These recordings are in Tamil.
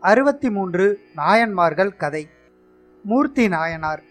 அறுபத்தி மூன்று நாயன்மார்கள் கதை. மூர்த்தி நாயனார்.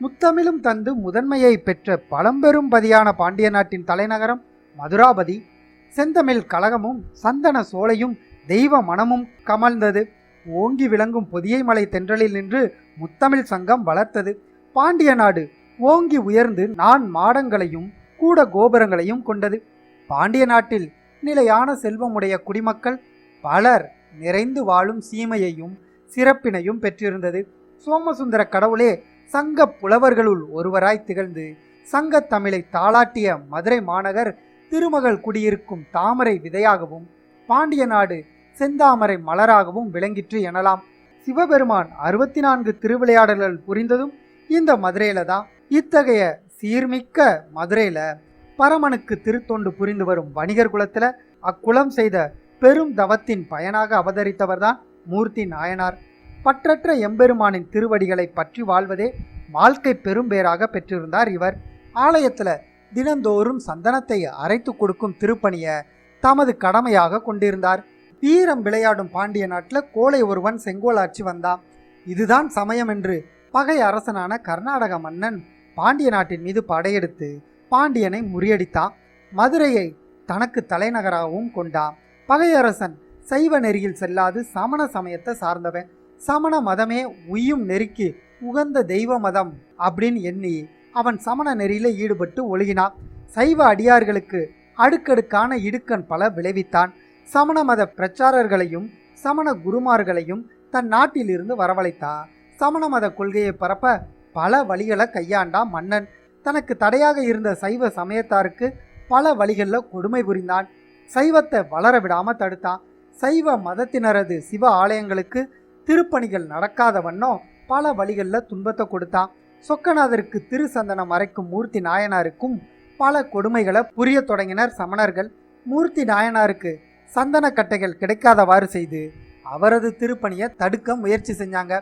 முத்தமிழும் தந்து முதன்மையை பெற்ற பழம்பெரும் பதியான பாண்டிய நாட்டின் தலைநகரம் மதுராபதி. செந்தமிழ் கழகமும் சந்தன சோலையும் தெய்வ மனமும் கமழ்ந்தது. ஓங்கி விளங்கும் பொதியை மலை தென்றலில் நின்று முத்தமிழ் சங்கம் வளர்த்தது. பாண்டிய நாடு ஓங்கி உயர்ந்து நான் மாடங்களையும் கூட கோபுரங்களையும் கொண்டது. பாண்டிய நாட்டில் நிலையான செல்வமுடைய குடிமக்கள் பலர் நிறைந்து வாழும் சீமையையும் சிறப்பினையும் பெற்றிருந்தது. சோமசுந்தர கடவுளே சங்க புலவர்களுள் ஒருவராய் திகழ்ந்து சங்கத் தமிழை தாளாட்டிய மதுரை மாநகர் திருமகள் குடியிருக்கும் தாமரை விதையாகவும் பாண்டிய நாடு செந்தாமரை மலராகவும் விளங்கிற்று எனலாம். சிவபெருமான் அறுபத்தி நான்கு திருவிளையாடல்கள் புரிந்ததும் இந்த மதுரையில தான். இத்தகைய சீர்மிக்க மதுரையில பரமனுக்கு திருத்தொண்டு புரிந்து வரும் வணிகர் குலத்துல அக்குலம் செய்த பெரும் தவத்தின் பயனாக அவதரித்தவர்தான் மூர்த்தி நாயனார். பற்றற்ற எம்பெருமானின் திருவடிகளை பற்றி வாழ்வதே வாழ்க்கை பெரும்பேராக பெற்றிருந்தார் இவர். ஆலயத்தில் தினந்தோறும் சந்தனத்தை அரைத்து கொடுக்கும் திருப்பணியை தமது கடமையாக கொண்டிருந்தார். வீரம் விளையாடும் பாண்டிய நாட்டில் கோலை ஒருவன் செங்கோலாட்சி வந்தான். இதுதான் சமயம் என்று பகை அரசனான கர்நாடக மன்னன் பாண்டிய நாட்டின் மீது படையெடுத்து பாண்டியனை முறியடித்தான். மதுரையை தனக்கு தலைநகராகவும் கொண்டான். பகையரசன் சைவ நெறியில் செல்லாது சமண சமயத்தை சார்ந்தவன். சமண மதமே உயும் நெறிக்கு உகந்த தெய்வ மதம் அப்படின்னு எண்ணி அவன் சமண நெறியில ஈடுபட்டு ஒழுகினான். சைவ அடியார்களுக்கு அடுக்கடுக்கான இடுக்கண் பல விளைவித்தான். சமண மத பிரச்சாரர்களையும் சமண குருமார்களையும் தன் நாட்டிலிருந்து வரவழைத்தான் சமண மத கொள்கையை பரப்ப பல வழிகளை கையாண்டான் மன்னன். தனக்கு தடையாக இருந்த சைவ சமயத்தாருக்கு பல வழிகளில் கொடுமை புரிந்தான். சைவத்தை வளர விடாமல் தடுத்தான். சைவ மதத்தினரது சிவ ஆலயங்களுக்கு திருப்பணிகள் நடக்காத வண்ணம் பல வழிகளில் துன்பத்தை கொடுத்தான். சொக்கநாதருக்கு திருசந்தனம் மறைக்கும் மூர்த்தி நாயனாருக்கும் பல கொடுமைகளை புரிய தொடங்கினர் சமணர்கள். மூர்த்தி நாயனாருக்கு சந்தன கட்டைகள் கிடைக்காதவாறு செய்து அவரது திருப்பணியை தடுக்க முயற்சி செஞ்சாங்க.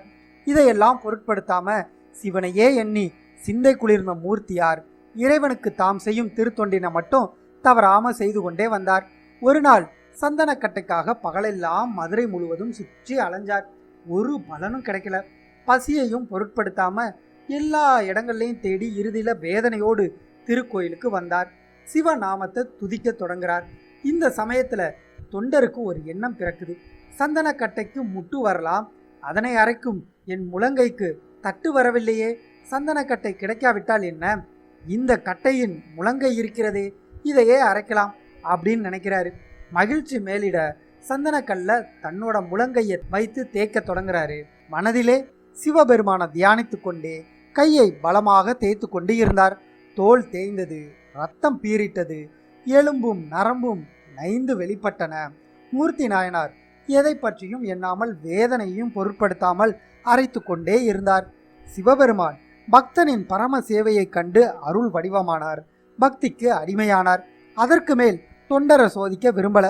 இதையெல்லாம் பொருட்படுத்தாம சிவனையே எண்ணி சிந்தை குளிர்ந்த மூர்த்தியார் இறைவனுக்கு தாம் செய்யும் திருத்தொண்டினை மட்டும் தவறாம செய்து கொண்டே வந்தார். ஒரு நாள் சந்தனக்கட்டைக்காக பகலெல்லாம் மதுரை முழுவதும் சுற்றி அலைஞ்சார். ஒரு பலனும் கிடைக்கல. பசியையும் பொருட்படுத்தாம எல்லா இடங்கள்லையும் தேடி இறுதியில வேதனையோடு திருக்கோயிலுக்கு வந்தார். சிவநாமத்தை துதிக்க தொடங்குறார். இந்த சமயத்துல தொண்டருக்கு ஒரு எண்ணம் பிறக்குது. சந்தனக்கட்டைக்கு முட்டு வரலாம். அதனை அரைக்கும் என் முழங்கைக்கு தட்டு வரவில்லையே. சந்தனக்கட்டை கிடைக்காவிட்டால் என்ன? இந்த கட்டையின் முழங்கை இருக்கிறதே. இதையே அரைக்கலாம். அப்படின்னு நினைக்கிறாரு. மகிழ்ச்சி மேலிட சந்தனக்கல்ல தன்னோட முழங்கையை வைத்து தேய்க்க தொடங்குறாரு. மனதிலே சிவபெருமானை தியானித்து கொண்டே கையை பலமாக தேய்த்து கொண்டு இருந்தார். தோல் தேய்ந்தது ரத்தம் பீறிட்டது எலும்பும் நரம்பும் நைந்து வெளிப்பட்டன. மூர்த்தி நாயனார் எதை பற்றியும் எண்ணாமல் வேதனையும் பொருட்படுத்தாமல் அரைத்து கொண்டே இருந்தார். சிவபெருமான் பக்தனின் பரம சேவையைக் கண்டு அருள் வடிவமானார். பக்திக்கு அடிமையானார். அதற்கு மேல் தொண்டரை சோதிக்க விரும்பல.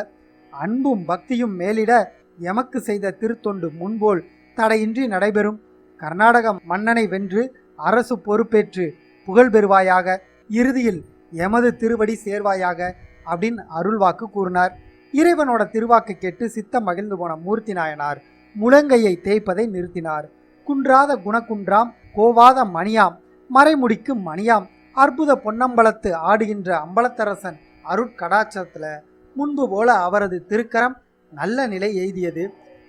அன்பும் பக்தியும் மேலிட எமக்கு செய்த திருத்தொண்டு முன்போல் தடையின்றி நடைபெறும். கர்நாடக மன்னனை வென்று அரசு பொறுப்பேற்று புகழ் பெறுவாயாக. இறுதியில் எமது திருவடி சேர்வாயாக அப்படின்னு அருள்வாக்கு கூறினார். இறைவனோட திருவாக்கு கேட்டு சித்தம் மகிழ்ந்து போன மூர்த்தி நாயனார் முழங்கையை தேய்ப்பதை நிறுத்தினார். குன்றாத குணக்குன்றாம் கோவாத மணியாம் மறைமுடிக்கு மணியாம் அற்புத பொன்னம்பலத்து ஆடுகின்ற அம்பலத்தரசன் அருட்கடாட்சத்துல முன்பு போல அவரது திருக்கரம் நல்ல நிலை எய்தியது.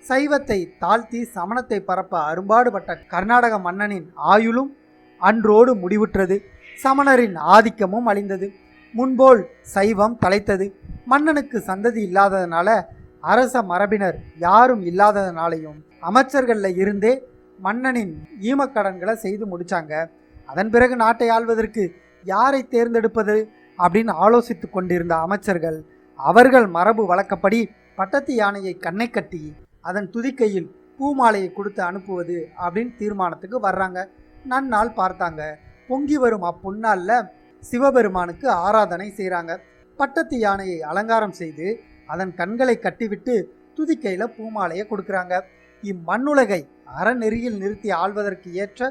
சைவத்தை தாழ்த்தி சமணத்தை பரப்ப அரும்பாடுபட்ட கர்நாடக மன்னனின் ஆயுளும் அன்றோடு முடிவுற்றது. சமணரின் ஆதிக்கமும் அழிந்தது. முன்போல் சைவம் தலைத்தது மன்னனுக்கு சந்ததி இல்லாததனால அரச மரபினர் யாரும் இல்லாததனாலையும் அமைச்சர்களில் இருந்தே மன்னனின் ஈமக்கடன்களை செய்து முடித்தாங்க அதன் பிறகு நாட்டை ஆள்வதற்கு யாரை தேர்ந்தெடுப்பது? அப்படின்னு ஆலோசித்து கொண்டிருந்த அமைச்சர்கள் அவர்கள் மரபு வழக்கப்படி பட்டத்து யானையை கண்ணை கட்டி அதன் துதிக்கையில் பூமாலையை கொடுத்து அனுப்புவது அப்படின்னு தீர்மானத்துக்கு வர்றாங்க. நன்னால் பார்த்தாங்க. பொங்கி வரும் அப்புன்னால்ல சிவபெருமானுக்கு ஆராதனை செய்கிறாங்க பட்டத்து யானையை அலங்காரம் செய்து அதன் கண்களை கட்டிவிட்டு துதிக்கையில் பூமாலையை கொடுக்குறாங்க. இம்மண்ணுலகை அறநெறியில் நிறுத்தி ஆள்வதற்கு ஏற்ற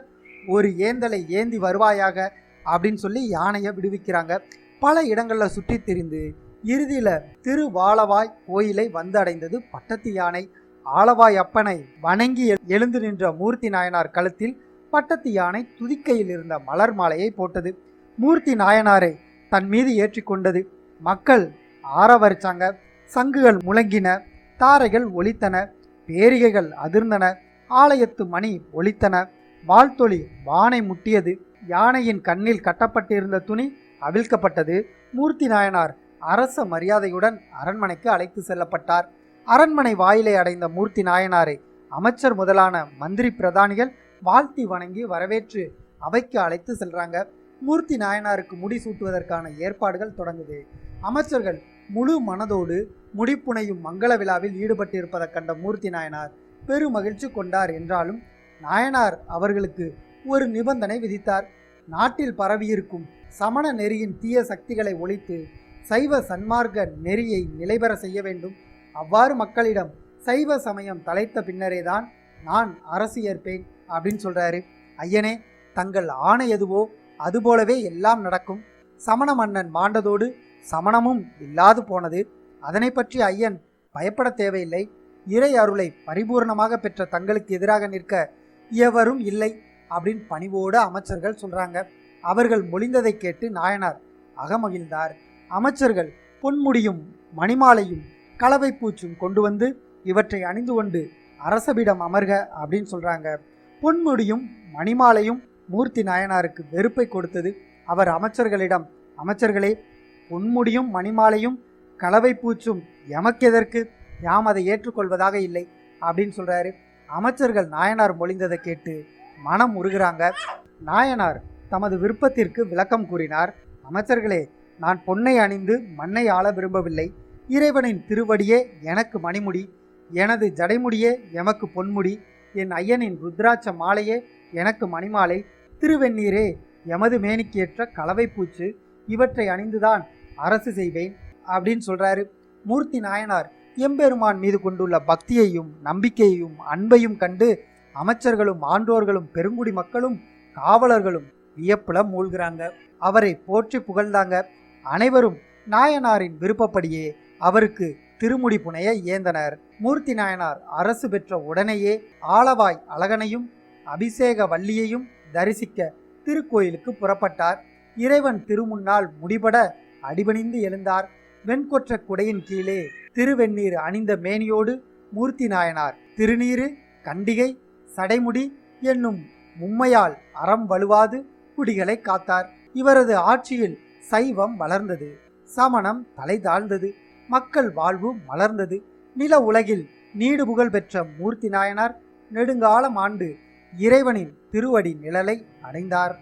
ஒரு ஏந்தலை ஏந்தி வருவாயாக அப்படின்னு சொல்லி யானையை விடுவிக்கிறாங்க. பல இடங்களில் சுற்றி திரிந்து இறுதியில திருவாலவாய் கோயிலை வந்து அடைந்தது பட்டத்து யானை. ஆலவாய் அப்பனை வணங்கி எழு- எழுந்து நின்ற மூர்த்தி நாயனார் கழுத்தில் பட்டத்து யானை துதிக்கையில் இருந்த மலர் மாலையை போட்டது. மூர்த்தி நாயனாரை தன் மீது ஏற்றிக்கொண்டது மக்கள் ஆரவரிச்சாங்க. சங்குகள் முழங்கின. தாரைகள் ஒலித்தன. பேரிகைகள் அதிர்ந்தன. ஆலயத்து மணி ஒலித்தன. வாழ்த்தொளி வானை முட்டியது. யானையின் கண்ணில் கட்டப்பட்டிருந்த துணி அவிழ்க்கப்பட்டது. மூர்த்தி நாயனார் அரச மரியாதையுடன் அரண்மனைக்கு அழைத்து செல்லப்பட்டார். அரண்மனை வாயிலை அடைந்த மூர்த்தி நாயனாரை அமைச்சர் முதலான மந்திரி பிரதானிகள் வாழ்த்தி வணங்கி வரவேற்று அவைக்கு அழைத்து செல்றாங்க. மூர்த்தி நாயனாருக்கு முடி சூட்டுவதற்கான ஏற்பாடுகள் தொடங்குது. அமைச்சர்கள் முழு மனதோடு முடிப்புனையும் மங்கள விழாவில் ஈடுபட்டிருப்பதைக் கண்ட மூர்த்தி நாயனார் பெரு மகிழ்ச்சி கொண்டார் என்றாலும் நாயனார் அவர்களுக்கு ஒரு நிபந்தனை விதித்தார். நாட்டில் பரவியிருக்கும் சமண நெறியின் தீய சக்திகளை ஒழித்து சைவ சன்மார்க்க நெறியை நிலைபெற செய்ய வேண்டும். அவ்வாறு மக்களிடம் சைவ சமயம் தலைத்த பின்னரே தான் நான் அரசு ஏற்பேன் அப்படின்னு சொல்கிறாரு ஐயனே தங்கள் ஆணை எதுவோ அதுபோலவே எல்லாம் நடக்கும். சமண மன்னன் மாண்டதோடு சமணமும் இல்லாது போனது. அதனை பற்றி ஐயன் பயப்பட தேவையில்லை. இறை அருளை பரிபூர்ணமாக பெற்ற தங்களுக்கு எதிராக நிற்க எவரும் இல்லை. அப்படின்னு பணிவோடு அமைச்சர்கள் சொல்கிறாங்க அவர்கள் மொழிந்ததை கேட்டு நாயனார் அகமகிழ்ந்தார். அமைச்சர்கள் பொன்முடியும் மணிமாலையும் கலவை பூச்சும் கொண்டு வந்து இவற்றை அணிந்து கொண்டு அரசபிடம் அமர்க அப்படின்னு சொல்கிறாங்க பொன்முடியும் மணிமாலையும் மூர்த்தி நாயனாருக்கு வெறுப்பை கொடுத்தது அவர் அமைச்சர்களிடம். அமைச்சர்களே பொன்முடியும் மணிமாலையும் கலவை பூச்சும் எமக்கெதற்கு? யாம் அதை ஏற்றுக்கொள்வதாக இல்லை அப்படின்னு சொல்கிறாரு அமைச்சர்கள் நாயனார் மொழிந்ததை கேட்டு மனம் உருகிறாங்க. நாயனார் தமது விருப்பத்திற்கு விளக்கம் கூறினார். அமைச்சர்களே நான் பொன்னை அணிந்து மண்ணை ஆள விரும்பவில்லை. இறைவனின் திருவடியே எனக்கு மணிமுடி. எனது ஜடைமுடியே எமக்கு பொன்முடி. என் ஐயனின் ருத்ராட்ச மாலையே எனக்கு மணிமாலை. திருவெண்ணீரே எமது மேனிக்கேற்ற கலவை பூச்சு. இவற்றை அணிந்துதான் அரசு செய்வேன் அப்படின்னு சொல்றாரு. மூர்த்தி நாயனார் எம்பெருமான் மீது கொண்டுள்ள பக்தியையும் நம்பிக்கையையும் அன்பையும் கண்டு அமைச்சர்களும் ஆண்டோர்களும் பெருங்குடி மக்களும் காவலர்களும் வியப்புல மூழ்கிறாங்க. அவரை போற்றி புகழ்ந்தாங்க. அனைவரும் நாயனாரின் விருப்பப்படியே அவருக்கு திருமுடி புனைய ஏந்தனர். மூர்த்தி நாயனார் அரசு பெற்ற உடனேயே ஆலவாய் அழகனையும் அபிஷேக வள்ளியையும் தரிசிக்க திருக்கோயிலுக்கு புறப்பட்டார். இறைவன் திருமுன்னால் முடிபட அடிபணிந்து எழுந்தார். வெண்கொற்ற குடையின் கீழே திருவெண்ணீர் அணிந்த மேனியோடு மூர்த்தி நாயனார் திருநீரு கண்டிகை சடைமுடி என்னும் உம்மையால் அறம் வலுவாது குடிகளை காத்தார். இவரது ஆட்சியில் சைவம் வளர்ந்தது சமணம் தலை தாழ்ந்தது மக்கள் வாழ்வு மலர்ந்தது. நில உலகில் நீடு புகழ் பெற்ற மூர்த்தி நாயனார் நெடுங்காலம் ஆண்டு இறைவனின் திருவடி நிழலை அடைந்தார்.